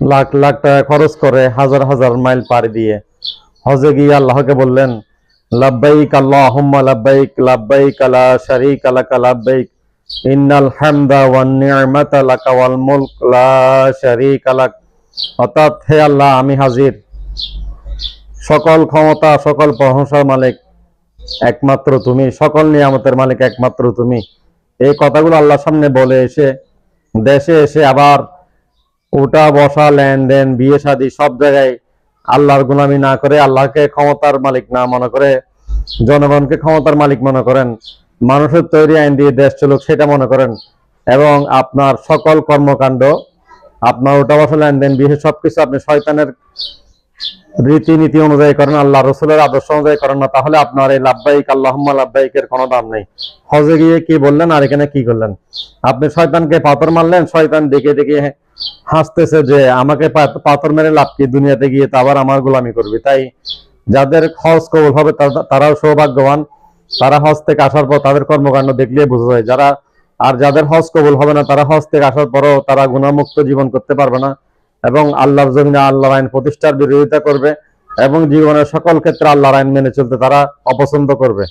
লাখ লাখ টাকা খরচ করে হাজার হাজার মাইল পাড়ি দিয়ে। হজে গিয়ে আল্লাহকে বললেন, লাব্বাইক আল্লাহুম্মা লাব্বাইক লাব্বাইক লা শারীকা লাকা, লাব্বাইক ইন্নাল হামদা ওয়ান নি'মাতা লাকা ওয়াল মুলক, লা শারীকা লাক। অর্থাৎ হে আল্লাহ, আমি হাজির। সকল ক্ষমতা, সকল প্রশংসার মালিক একমাত্র তুমি, সকল নিয়ামতের মালিক একমাত্র তুমি। এই কথাগুলো আল্লাহর সামনে বলে এসে, দেশে এসে আবার ওটা বসা, লেনদেন, বিয়ে শাদী সব জায়গায় আল্লাহর গুলামি না করে আল্লাহকে ক্ষমতার মালিক না মনে করে, জনগণকে ক্ষমতার মালিক মনে করেন, মানুষের তৈরি আইন দিয়ে দেশ চলুক সেটা মনে করেন। এবং আপনার সকল কর্মকাণ্ড, আপনার ওটা বসা, লেনদেন, বিয়ে, সবকিছু আপনি শয়তানের রীতিনীতি অনুযায়ী করেন, আল্লাহ রসুলের আদর্শ অনুযায়ী করেন না, তাহলে আপনার এই লাভবাহিক, আল্লাহম্মা লাভবাহিকের কোনো দাম নেই। হজে গিয়ে কি বললেন আর এখানে কি করলেন? আপনি শয়তানকে পাথর মারলেন, শয়তান দেখে দেখে হাসতেছে যে আমাকে পাথর মেরে লাভ কি দুনিয়াতে গিয়ে তো আবার আমার গোলামি করবি। তাই যাদের হজ কবুল হবে তারাও সৌভাগ্যবান। তারা হজ থেকে আসার পর তাদের কর্মকাণ্ড দেখলে বোঝা যায়। যারা আর যাদের হজ কবুল হবে না, তারা হজ থেকে আসার পরও তারা গুণামুক্ত জীবন করতে পারবে না এবং আল্লাহর জমিনে আল্লাহর আইন প্রতিষ্ঠার বিরোধিতা করবে এবং জীবনের সকল ক্ষেত্রে আল্লাহর আইন মেনে চলতে তারা অপছন্দ করবে।